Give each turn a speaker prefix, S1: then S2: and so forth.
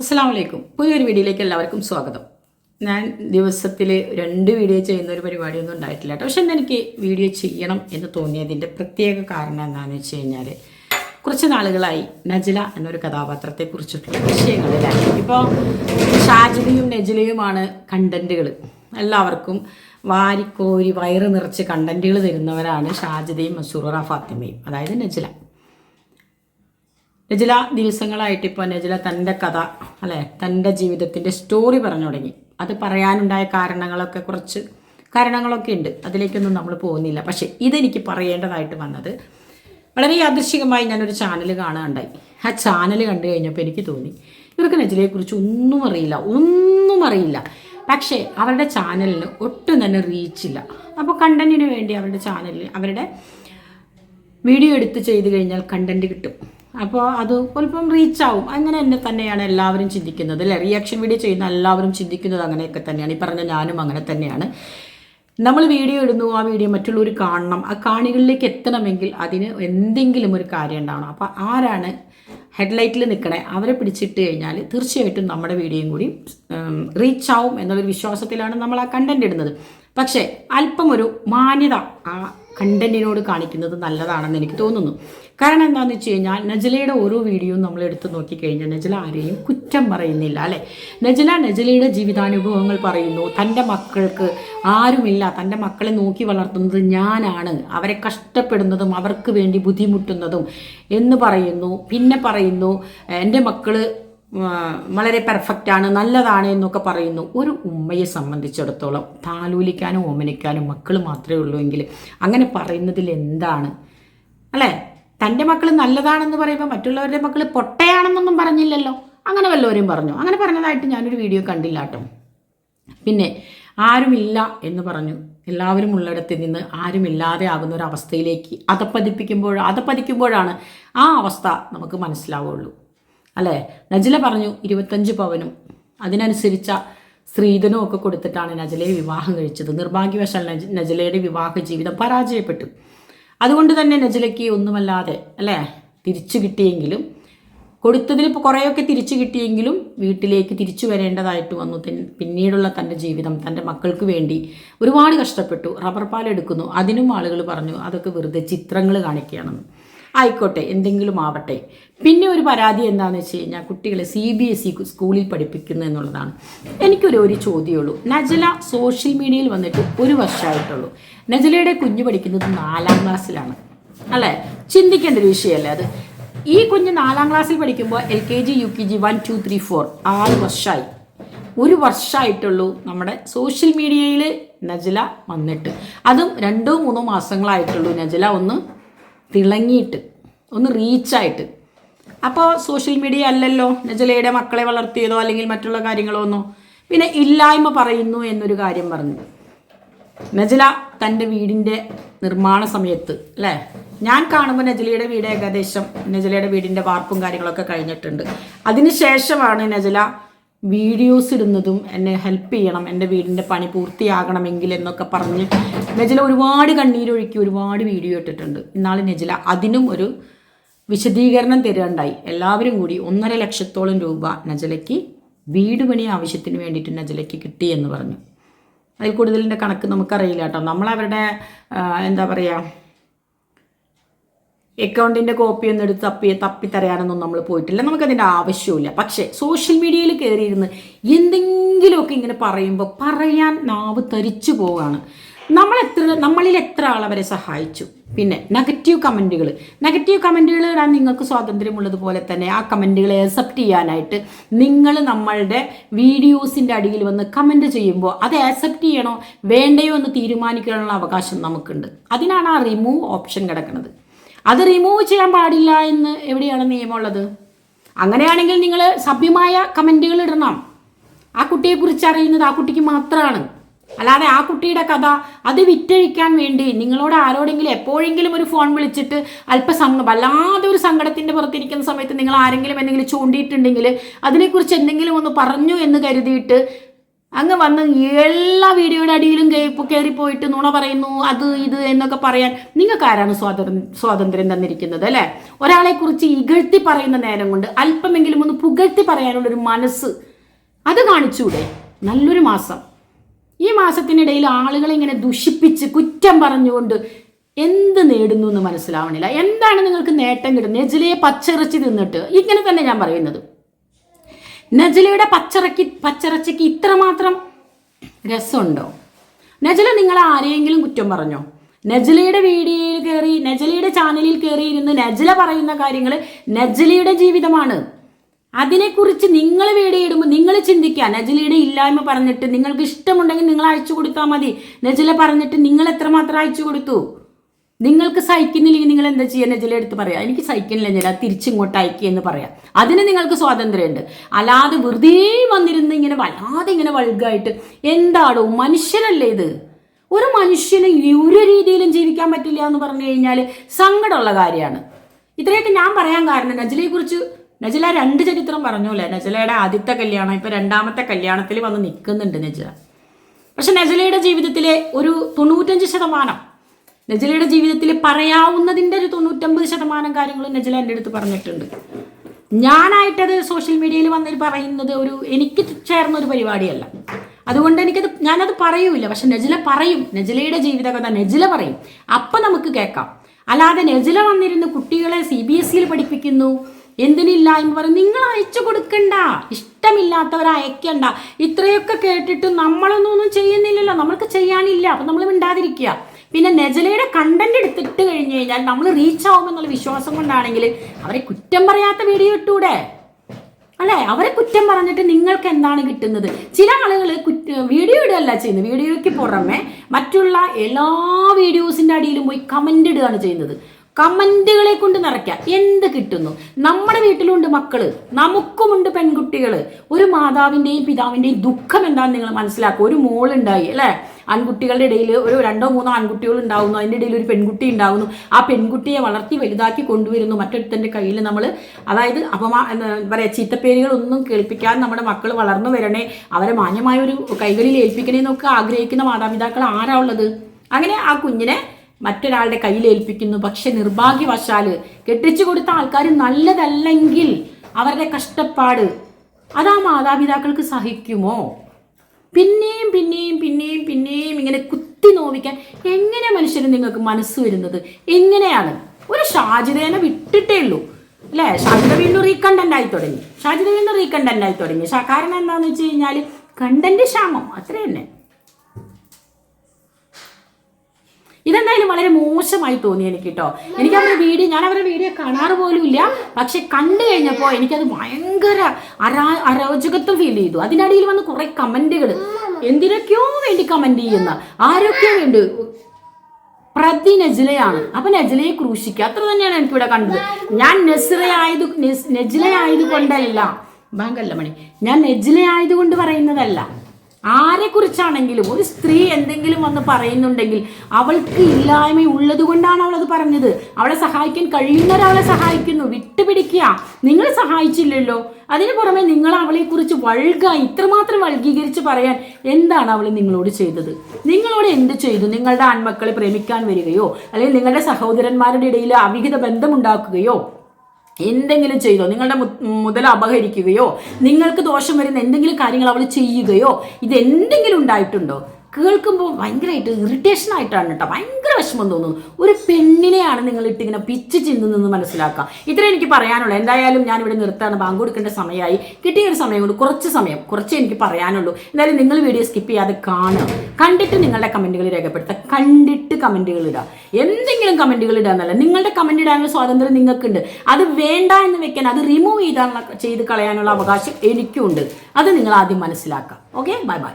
S1: അസ്സാം വലൈക്കും പുതിയൊരു വീഡിയോയിലേക്ക് എല്ലാവർക്കും സ്വാഗതം. ഞാൻ ദിവസത്തിൽ രണ്ട് വീഡിയോ ചെയ്യുന്ന ഒരു പരിപാടിയൊന്നും ഉണ്ടായിട്ടില്ല കേട്ടോ. പക്ഷെ എനിക്ക് വീഡിയോ ചെയ്യണം എന്ന് തോന്നിയതിന്റെ പ്രത്യേക കാരണം എന്താണെന്ന് വെച്ച് കഴിഞ്ഞാൽ കുറച്ച് നാളുകളായി നജില എന്നൊരു കഥാപാത്രത്തെ കുറിച്ചിട്ടുള്ള വിഷയങ്ങളിലാണ് ഇപ്പോൾ ഷാജിലയും നജിലയുമാണ് കണ്ടന്റുകൾ എല്ലാവർക്കും വാരിക്കോരി വയറ് നിറച്ച് കണ്ടന്റുകൾ തരുന്നവരാണ് ഷാജിദയും മസൂറ ഫാത്തിമയും അതായത് നജില. നജില ദിവസങ്ങളായിട്ട് ഇപ്പോൾ നജില തന്റെ കഥ അല്ലേ? തന്റെ ജീവിതത്തിന്റെ സ്റ്റോറി പറഞ്ഞു തുടങ്ങി. അത് പറയാനുണ്ടായ കാരണങ്ങളൊക്കെ കുറച്ച് കാരണങ്ങളൊക്കെ ഉണ്ട്. അതിലേക്കൊന്നും നമ്മൾ പോകുന്നില്ല. പക്ഷേ ഇതെനിക്ക് പറയേണ്ടതായിട്ട് വന്നത് വളരെ യാദൃശികമായി ഞാനൊരു ചാനൽ കാണാനുണ്ടായി ആ ചാനൽ കണ്ടു കഴിഞ്ഞപ്പോൾ എനിക്ക് തോന്നി ഇവർക്ക് നജിലയെക്കുറിച്ച് ഒന്നും അറിയില്ല ഒന്നും അറിയില്ല. പക്ഷേ അവരുടെ ചാനലിന് ഒട്ടും തന്നെ റീച്ചില്ല അപ്പോൾ കണ്ടന്റിന് വേണ്ടി അവരുടെ ചാനലിൽ അവരുടെ വീഡിയോ എടുത്ത് ചെയ്ത് കഴിഞ്ഞാൽ കണ്ടന്റ് കിട്ടും. അപ്പോൾ അത് സ്വല്പം റീച്ച് ആവും. അങ്ങനെ തന്നെ തന്നെയാണ് എല്ലാവരും ചിന്തിക്കുന്നത് അല്ലേ? റിയാക്ഷൻ വീഡിയോ ചെയ്യുന്ന എല്ലാവരും ചിന്തിക്കുന്നത് അങ്ങനെയൊക്കെ തന്നെയാണ്. ഈ പറഞ്ഞ ഞാനും അങ്ങനെ തന്നെയാണ്. നമ്മൾ വീഡിയോ ഇടുന്നു ആ വീഡിയോ മറ്റുള്ളവർ കാണണം. ആ കാണികളിലേക്ക് എത്തണമെങ്കിൽ അതിന് എന്തെങ്കിലും ഒരു കാര്യം ഉണ്ടാവണം. അപ്പോൾ ആരാണ് ഹെഡ്ലൈറ്റിൽ നിൽക്കണേ? അവരെ പിടിച്ചിട്ട് കഴിഞ്ഞാൽ തീർച്ചയായിട്ടും നമ്മുടെ വീഡിയോയും കൂടി റീച്ച് ആവും എന്നുള്ളൊരു വിശ്വാസത്തിലാണ് നമ്മൾ ആ കണ്ടന്റ് ഇടുന്നത്. പക്ഷേ അല്പം ഒരു മാന്യത ആ കണ്ടന്റിനോട് കാണിക്കുന്നത് നല്ലതാണെന്ന് എനിക്ക് തോന്നുന്നു. കാരണം എന്താണെന്ന് വെച്ച് കഴിഞ്ഞാൽ നജലയുടെ ഓരോ വീഡിയോയും നമ്മൾ എടുത്തു നോക്കിക്കഴിഞ്ഞാൽ നജല ആരെയും കുറ്റം പറയുന്നില്ല അല്ലേ? നജല നജലയുടെ ജീവിതാനുഭവങ്ങൾ പറയുന്നു തന്റെ മക്കൾക്ക് ആരുമില്ല തന്റെ മക്കളെ നോക്കി വളർത്തുന്നത് ഞാനാണ് അവരെ കഷ്ടപ്പെടുന്നതും അവർക്ക് വേണ്ടി ബുദ്ധിമുട്ടുന്നതും എന്ന് പറയുന്നു. പിന്നെ പറയുന്നു എന്റെ മക്കൾ ആ, വളരെ പെർഫെക്റ്റ് ആണ് നല്ലതാണ് എന്നൊക്കെ പറയുന്നു. ഒരു ഉമ്മയെ സംബന്ധിച്ചിടത്തോളം താലൂലിക്കാനും ഓമനിക്കാനും മക്കൾ മാത്രമേ ഉള്ളൂ എങ്കിൽ അങ്ങനെ പറയുന്നതിൽ എന്താണ്? അല്ലേ? തന്റെ മക്കൾ നല്ലതാണെന്ന് പറയുമ്പോൾ മറ്റുള്ളവരുടെ മക്കൾ പൊട്ടയാണെന്നൊന്നും പറഞ്ഞില്ലല്ലോ. അങ്ങനെ വല്ലവരും പറഞ്ഞു? അങ്ങനെ പറഞ്ഞതായിട്ട് ഞാനൊരു വീഡിയോ കണ്ടില്ല കേട്ടോ. പിന്നെ ആരുമില്ല എന്ന് പറഞ്ഞു എല്ലാവരും ഉള്ളിടത്ത് നിന്ന് ആരുമില്ലാതെ ആകുന്ന ഒരു അവസ്ഥയിലേക്ക് അതപ്പതിപ്പിക്കുമ്പോൾ അതപ്പതിക്കുമ്പോഴാണ് ആ അവസ്ഥ നമുക്ക് മനസ്സിലാവുള്ളൂ. അല്ലേ? നജില പറഞ്ഞു ഇരുപത്തഞ്ച് പവനും. അതിനനുസരിച്ച സ്ത്രീധനവും ഒക്കെ കൊടുത്തിട്ടാണ് നജലയെ വിവാഹം കഴിച്ചത്. നിർഭാഗ്യവശാൽ നജ നജലയുടെ വിവാഹ ജീവിതം പരാജയപ്പെട്ടു. അതുകൊണ്ട് തന്നെ നജലയ്ക്ക് ഒന്നുമല്ലാതെ അല്ലേ? തിരിച്ചു കിട്ടിയെങ്കിലും കൊടുത്തതിൽ ഇപ്പോൾ കുറേയൊക്കെ തിരിച്ചു കിട്ടിയെങ്കിലും വീട്ടിലേക്ക് തിരിച്ചു വരേണ്ടതായിട്ട് വന്നു. പിന്നീടുള്ള തന്റെ ജീവിതം തന്റെ മക്കൾക്ക് വേണ്ടി ഒരുപാട് കഷ്ടപ്പെട്ടു. റബ്ബർ പാൽ എടുക്കുന്നു. അതിനും ആളുകൾ പറഞ്ഞു അതൊക്കെ വെറുതെ ചിത്രങ്ങൾ കാണിക്കുകയാണെന്ന്. ആയിക്കോട്ടെ എന്തെങ്കിലും ആവട്ടെ. പിന്നെ ഒരു പരാതി എന്താണെന്ന് വെച്ച് കഴിഞ്ഞാൽ കുട്ടികളെ സി ബി എസ് ഇ സ്കൂളിൽ പഠിപ്പിക്കുന്നു എന്നുള്ളതാണ്. എനിക്കൊരു ഒരു ചോദ്യമുള്ളൂ നജല സോഷ്യൽ മീഡിയയിൽ വന്നിട്ട് ഒരു വർഷമായിട്ടുള്ളൂ നജലയുടെ കുഞ്ഞ് പഠിക്കുന്നത് നാലാം ക്ലാസ്സിലാണ്. അല്ലേ? ചിന്തിക്കേണ്ട ഒരു വിഷയമല്ലേ അത്? ഈ കുഞ്ഞ് നാലാം ക്ലാസ്സിൽ പഠിക്കുമ്പോൾ L K G U K G one two three four ആറ് വർഷമായി ഒരു വർഷമായിട്ടുള്ളൂ നമ്മുടെ സോഷ്യൽ മീഡിയയിൽ നജല വന്നിട്ട്. അതും രണ്ടോ മൂന്നോ മാസങ്ങളായിട്ടുള്ളൂ നജല ഒന്ന് തിളങ്ങിയിട്ട് ഒന്ന് റീച്ചായിട്ട് അപ്പോൾ സോഷ്യൽ മീഡിയ അല്ലല്ലോ. നജലയുടെ മക്കളെ വളർത്തിയതോ അല്ലെങ്കിൽ മറ്റുള്ള കാര്യങ്ങളോ ഒന്നോ. പിന്നെ ഇല്ലായ്മ പറയുന്നു എന്നൊരു കാര്യം പറഞ്ഞു നജല തന്റെ വീടിന്റെ നിർമ്മാണ സമയത്ത് അല്ലേ? ഞാൻ കാണുമ്പോൾ നജലയുടെ വീട് ഏകദേശം നജലയുടെ വീടിന്റെ വാർപ്പും കാര്യങ്ങളൊക്കെ കഴിഞ്ഞിട്ടുണ്ട്. അതിനുശേഷമാണ് നജല വീഡിയോസ് ഇടുന്നതും എന്നെ ഹെൽപ്പ് ചെയ്യണം എന്റെ വീടിന്റെ പണി പൂർത്തിയാകണമെങ്കിൽ എന്നൊക്കെ പറഞ്ഞ് നജല ഒരുപാട് കണ്ണീരൊഴുക്കി ഒരുപാട് വീഡിയോ ഇട്ടിട്ടുണ്ട്. ഇന്നാൾ നജല അതിനും ഒരു വിശദീകരണം തരുകയുണ്ടായി എല്ലാവരും കൂടി ഒന്നര ലക്ഷത്തോളം രൂപ നജലയ്ക്ക് വീട് പണി ആവശ്യത്തിന് വേണ്ടിയിട്ട് നജലയ്ക്ക് കിട്ടി എന്ന് പറഞ്ഞു. അതിൽ കൂടുതലിന്റെ കണക്ക് നമുക്കറിയില്ല കേട്ടോ. നമ്മളവരുടെ എന്താ പറയുക അക്കൗണ്ടിന്റെ കോപ്പി ഒന്നും എടുത്ത് തപ്പി തപ്പി തരാനൊന്നും നമ്മൾ പോയിട്ടില്ല. നമുക്കതിന്റെ ആവശ്യമില്ല പക്ഷേ സോഷ്യൽ മീഡിയയിൽ കയറിയിരുന്ന് എന്തെങ്കിലുമൊക്കെ ഇങ്ങനെ പറയുമ്പോൾ പറയാൻ നാവ് തരിച്ചു പോവുകയാണ്. നമ്മൾ എത്ര നമ്മളിൽ എത്ര ആളവരെ സഹായിച്ചു? പിന്നെ നെഗറ്റീവ് കമന്റുകൾ നെഗറ്റീവ് കമന്റുകൾ ഇടാൻ നിങ്ങൾക്ക് സ്വാതന്ത്ര്യമുള്ളതുപോലെ തന്നെ ആ കമന്റുകളെ അക്സെപ്റ്റ് ചെയ്യാനായിട്ട് നിങ്ങൾ നമ്മളുടെ വീഡിയോസിന്റെ അടിയിൽ വന്ന് കമന്റ് ചെയ്യുമ്പോൾ അത് ആക്സെപ്റ്റ് ചെയ്യണോ വേണ്ടയോ എന്ന് തീരുമാനിക്കാനുള്ള അവകാശം നമുക്കുണ്ട്. അതിനാണ് ആ റിമൂവ് ഓപ്ഷൻ കിടക്കുന്നത്. അത് റിമൂവ് ചെയ്യാൻ പാടില്ല എന്ന് എവിടെയാണ് നിയമമുള്ളത്? അങ്ങനെയാണെങ്കിൽ നിങ്ങൾ സഭ്യമായ കമന്റുകൾ ഇടണം. ആ കുട്ടിയെക്കുറിച്ച് അറിയുന്നത് ആ കുട്ടിക്ക് മാത്രമാണ്. അല്ലാതെ ആ കുട്ടിയുടെ കഥ അത് വിറ്റഴിക്കാൻ വേണ്ടി നിങ്ങളോട് ആരോടെങ്കിലും എപ്പോഴെങ്കിലും ഒരു ഫോൺ വിളിച്ചിട്ട് അല്പസം വല്ലാതെ ഒരു സങ്കടത്തിന്റെ പുറത്തിരിക്കുന്ന സമയത്ത് നിങ്ങൾ ആരെങ്കിലും എന്തെങ്കിലും ചൂണ്ടിയിട്ടുണ്ടെങ്കിൽ അതിനെക്കുറിച്ച് എന്തെങ്കിലും ഒന്ന് പറഞ്ഞു എന്ന് കരുതിയിട്ട് അങ്ങ് വന്ന് എല്ലാ വീഡിയോയുടെ അടിയിലും കയറി പോയിട്ട് നുണ പറയുന്നു അത് ഇത് എന്നൊക്കെ പറയാൻ നിങ്ങൾക്ക് ആരാണ് സ്വാതന്ത്ര്യം സ്വാതന്ത്ര്യം തന്നിരിക്കുന്നത് അല്ലെ? ഒരാളെ കുറിച്ച് ഇകഴ്ത്തി പറയുന്ന നേരം കൊണ്ട് അല്പമെങ്കിലും ഒന്ന് പുകഴ്ത്തി പറയാനുള്ള ഒരു മനസ്സ് അത് കാണിച്ചൂടെ? നല്ലൊരു മാസം. ഈ മാസത്തിനിടയിൽ ആളുകളെ ഇങ്ങനെ ദുഷിപ്പിച്ച് കുറ്റം പറഞ്ഞുകൊണ്ട് എന്ത് നേടുന്നു എന്ന് മനസ്സിലാവണില്ല. എന്താണ് നിങ്ങൾക്ക് നേട്ടം കിട്ടുന്നത്? നെജിലയെ പച്ചിറച്ചി തിന്നിട്ട് ഇങ്ങനെ തന്നെ ഞാൻ പറയുന്നത്. നജലയുടെ പച്ചിറക്കി പച്ചിറച്ചിക്ക് ഇത്രമാത്രം രസമുണ്ടോ? നജല നിങ്ങൾ ആരെയെങ്കിലും കുറ്റം പറഞ്ഞോ? നജലയുടെ വീഡിയോയിൽ കയറി നജലയുടെ ചാനലിൽ കയറി ഇരുന്ന് നജല പറയുന്ന കാര്യങ്ങൾ നജലയുടെ ജീവിതമാണ്. അതിനെക്കുറിച്ച് നിങ്ങൾ വീഡിയോ ഇടുമ്പോൾ നിങ്ങൾ ചിന്തിക്കുക നജലയുടെ ഇല്ലായ്മ പറഞ്ഞിട്ട് നിങ്ങൾക്ക് ഇഷ്ടമുണ്ടെങ്കിൽ നിങ്ങൾ അയച്ചു കൊടുത്താൽ മതി. നജല പറഞ്ഞിട്ട് നിങ്ങൾ എത്രമാത്രം അയച്ചു കൊടുത്തു? നിങ്ങൾക്ക് സഹിക്കുന്നില്ലെങ്കിൽ നിങ്ങൾ എന്താ ചെയ്യുന്നത് എടുത്ത് പറയാം. എനിക്ക് സഹിക്കുന്നില്ല ഞാൻ തിരിച്ചിങ്ങോട്ട് അയക്കുക എന്ന് പറയാം. അതിന് നിങ്ങൾക്ക് സ്വാതന്ത്ര്യമുണ്ട്. അല്ലാതെ വെറുതെ വന്നിരുന്ന് ഇങ്ങനെ വല്ലാതെ ഇങ്ങനെ വൾഗായിട്ട് എന്താടോ മനുഷ്യനല്ലേ ഇത്? ഒരു മനുഷ്യന് ഒരു രീതിയിലും ജീവിക്കാൻ പറ്റില്ല എന്ന് പറഞ്ഞു കഴിഞ്ഞാൽ സങ്കടമുള്ള കാര്യമാണ്. ഇത്രയൊക്കെ ഞാൻ പറയാൻ കാരണം നജലയെ കുറിച്ച് നജല രണ്ട് ചരിത്രം പറഞ്ഞോല്ലേ? നജലയുടെ ആദ്യത്തെ കല്യാണം ഇപ്പൊ രണ്ടാമത്തെ കല്യാണത്തിൽ വന്ന് നിൽക്കുന്നുണ്ട് നജല. പക്ഷെ നജലയുടെ ജീവിതത്തിലെ ഒരു തൊണ്ണൂറ്റഞ്ച് ശതമാനം നജലയുടെ ജീവിതത്തിൽ പറയാവുന്നതിന്റെ ഒരു തൊണ്ണൂറ്റമ്പത് ശതമാനം കാര്യങ്ങൾ നജല എന്റെ അടുത്ത് പറഞ്ഞിട്ടുണ്ട്. ഞാനായിട്ടത് സോഷ്യൽ മീഡിയയിൽ വന്നിട്ട് പറയുന്നത് ഒരു എനിക്ക് ചേർന്ന ഒരു പരിപാടിയല്ല. അതുകൊണ്ട് എനിക്കത് ഞാനത് പറയൂല പക്ഷെ നജില പറയും. നജിലയുടെ ജീവിതകഥ നജില പറയും. അപ്പം നമുക്ക് കേൾക്കാം. അല്ലാതെ നജില വന്നിരുന്ന് കുട്ടികളെ സി ബി എസ് സിയിൽ പഠിപ്പിക്കുന്നു. എന്തിനില്ല എന്ന് പറയും നിങ്ങൾ അയച്ചു കൊടുക്കണ്ട. ഇഷ്ടമില്ലാത്തവരെ അയക്കണ്ട ഇത്രയൊക്കെ കേട്ടിട്ട് നമ്മളൊന്നും ഒന്നും ചെയ്യുന്നില്ലല്ലോ. നമ്മൾക്ക് ചെയ്യാനില്ല. അപ്പം നമ്മൾ മിണ്ടാതിരിക്കുക. പിന്നെ നെജലയുടെ കണ്ടന്റ് എടുത്തിട്ട് കഴിഞ്ഞു കഴിഞ്ഞാൽ നമ്മൾ റീച്ച് ആവുമെന്നുള്ള വിശ്വാസം കൊണ്ടാണെങ്കിൽ അവരെ കുറ്റം പറയാത്ത വീഡിയോ ഇട്ടൂടെ? അല്ലേ? അവരെ കുറ്റം പറഞ്ഞിട്ട് നിങ്ങൾക്ക് എന്താണ് കിട്ടുന്നത്? ചില ആളുകൾ കുറ്റ വീഡിയോ ഇടുകയല്ല ചെയ്യുന്നത്. വീഡിയോയ്ക്ക് പുറമെ മറ്റുള്ള എല്ലാ വീഡിയോസിന്റെ അടിയിലും പോയി കമന്റ് ഇടുകയാണ് ചെയ്യുന്നത്. കമന്റുകളെ കൊണ്ട് നിറയ്ക്കാം. എന്ത് കിട്ടുന്നു? നമ്മുടെ വീട്ടിലുണ്ട് മക്കൾ നമുക്കുമുണ്ട് പെൺകുട്ടികൾ ഒരു മാതാവിന്റെയും പിതാവിന്റെയും ദുഃഖം എന്താണെന്ന് നിങ്ങൾ മനസ്സിലാക്കുക ഒരു മോളുണ്ടായി അല്ലേ? ആൺകുട്ടികളുടെ ഇടയിൽ ഒരു രണ്ടോ മൂന്നോ ആൺകുട്ടികൾ ഉണ്ടാവുന്നു. അതിന്റെ ഇടയിൽ ഒരു പെൺകുട്ടി ഉണ്ടാവുന്നു. ആ പെൺകുട്ടിയെ വളർത്തി വലുതാക്കി കൊണ്ടുവരുന്നു. മറ്റൊരുത്തന്റെ കയ്യിൽ നമ്മൾ അതായത് അപമാ പറയുക ചീത്തപ്പേരുകളൊന്നും കേൾപ്പിക്കാതെ നമ്മുടെ മക്കൾ വളർന്നു വരണേ. അവരെ മാന്യമായ ഒരു കൈകളിൽ ഏൽപ്പിക്കണേ എന്നൊക്കെ ആഗ്രഹിക്കുന്ന മാതാപിതാക്കൾ ആരാ ഉള്ളത്? അങ്ങനെ ആ കുഞ്ഞിനെ മറ്റൊരാളുടെ കയ്യിൽ ഏൽപ്പിക്കുന്നു. പക്ഷെ നിർഭാഗ്യവശാൽ കെട്ടിച്ചു കൊടുത്ത ആൾക്കാർ നല്ലതല്ലെങ്കിൽ അവരുടെ കഷ്ടപ്പാട് അത് മാതാപിതാക്കൾക്ക് സഹിക്കുമോ? പിന്നെയും പിന്നെയും പിന്നെയും പിന്നെയും ഇങ്ങനെ കുത്തി നോവിക്കാൻ എങ്ങനെ മനുഷ്യന് നിങ്ങൾക്ക് മനസ്സ് വരുന്നത്? എങ്ങനെയാണ്? ഒരു ഷാജിദേനെ വിട്ടിട്ടേ ഉള്ളൂ. അല്ലേ? ഷാജിദ വീണ്ടും റീകണ്ടന്റ് ആയി തുടങ്ങി. ഷാജിദ വീണ്ടും റീകണ്ടന്റ് ആയി തുടങ്ങി. കാരണം എന്താണെന്ന് വെച്ച് കഴിഞ്ഞാൽ കണ്ടന്റ് ക്ഷാമം. അത്ര തന്നെ. ഇതെന്തായാലും വളരെ മോശമായി തോന്നി എനിക്ക് കേട്ടോ എനിക്ക് അവരുടെ വീഡിയോ ഞാൻ അവരുടെ വീഡിയോ കാണാറ് പോലും ഇല്ല പക്ഷെ കണ്ടു കഴിഞ്ഞപ്പോൾ എനിക്കത് ഭയങ്കര അരാ അരോചകത്വം ഫീൽ ചെയ്തു. അതിനിടയിൽ വന്ന് കുറെ കമന്റുകൾ എന്തിനൊക്കെയോ വേണ്ടി കമന്റ് ചെയ്യുന്ന. ആരൊക്കെയോ വേണ്ടി. പ്രതി നജിലയാണ്. അപ്പൊ നജിലയെ ക്രൂശിക്കുക. അത്ര തന്നെയാണ് എനിക്കിവിടെ കണ്ടത്. ഞാൻ നെസിറയായത് നെജിലയായത് കൊണ്ടല്ല. ബാങ്കല്ല മണി. ഞാൻ നെജിലയായത് കൊണ്ട് പറയുന്നതല്ല. ആരെക്കുറിച്ചാണെങ്കിലും ഒരു സ്ത്രീ എന്തെങ്കിലും വന്ന് പറയുന്നുണ്ടെങ്കിൽ അവൾക്ക് ഇല്ലായ്മ ഉള്ളത് കൊണ്ടാണ് അവളത് പറഞ്ഞത്. അവളെ സഹായിക്കാൻ കഴിയുന്ന ഒരാളെ സഹായിക്കുന്നു. വിട്ടുപിടിക്കുക. നിങ്ങൾ സഹായിച്ചില്ലല്ലോ. അതിനു പുറമെ നിങ്ങൾ അവളെക്കുറിച്ച് വഴുക ഇത്രമാത്രം വൾഗീകരിച്ച് പറയാൻ എന്താണ് അവൾ നിങ്ങളോട് ചെയ്തത്? നിങ്ങളോട് എന്ത് ചെയ്തു? നിങ്ങളുടെ ആൺമക്കളെ പ്രേമിക്കാൻ വരികയോ അല്ലെങ്കിൽ നിങ്ങളുടെ സഹോദരന്മാരുടെ ഇടയിൽ അവിഹിത ബന്ധമുണ്ടാക്കുകയോ? എന്തെങ്കിലും ചെയ്തോ നിങ്ങളുടെ മുതൽ അപഹരിക്കുകയോ നിങ്ങൾക്ക് ദോഷം വരുന്ന എന്തെങ്കിലും കാര്യങ്ങൾ അവൾ ചെയ്യുകയോ ഇത് എന്തെങ്കിലും ഉണ്ടായിട്ടുണ്ടോ? കേൾക്കുമ്പോൾ ഭയങ്കരമായിട്ട് ഇറിറ്റേഷൻ ആയിട്ടാണ് കേട്ടോ. ഭയങ്കര വിഷമം തോന്നുന്നു. ഒരു പെണ്ണിനെയാണ് നിങ്ങൾ ഇട്ടിങ്ങനെ പിച്ച് ചിന്തുന്നതെന്ന് മനസ്സിലാക്കാം ഇത്രയും എനിക്ക് പറയാനുള്ളൂ. എന്തായാലും ഞാൻ ഇവിടെ നിർത്താണ് ബാങ്ക് കൊടുക്കേണ്ട സമയമായി. കിട്ടിയ ഒരു സമയം കൊണ്ട് കുറച്ച് സമയം കുറച്ച് എനിക്ക് പറയാനുള്ളൂ. എന്തായാലും നിങ്ങൾ വീഡിയോ സ്കിപ്പ് ചെയ്യാതെ കാണുക. കണ്ടിട്ട് നിങ്ങളുടെ കമന്റുകൾ രേഖപ്പെടുത്തുക. കണ്ടിട്ട് കമന്റുകൾ ഇടുക. എന്തെങ്കിലും കമന്റുകൾ ഇടുക എന്നല്ല. നിങ്ങളുടെ കമന്റ് ഇടാനുള്ള സ്വാതന്ത്ര്യം നിങ്ങൾക്കുണ്ട്. അത് വേണ്ട എന്ന് വെക്കാൻ അത് റിമൂവ് ചെയ്താൽ ചെയ്ത് കളയാനുള്ള അവകാശം എനിക്കും ഉണ്ട് അത് നിങ്ങൾ ആദ്യം മനസ്സിലാക്കുക. ഓക്കെ? Bye bye.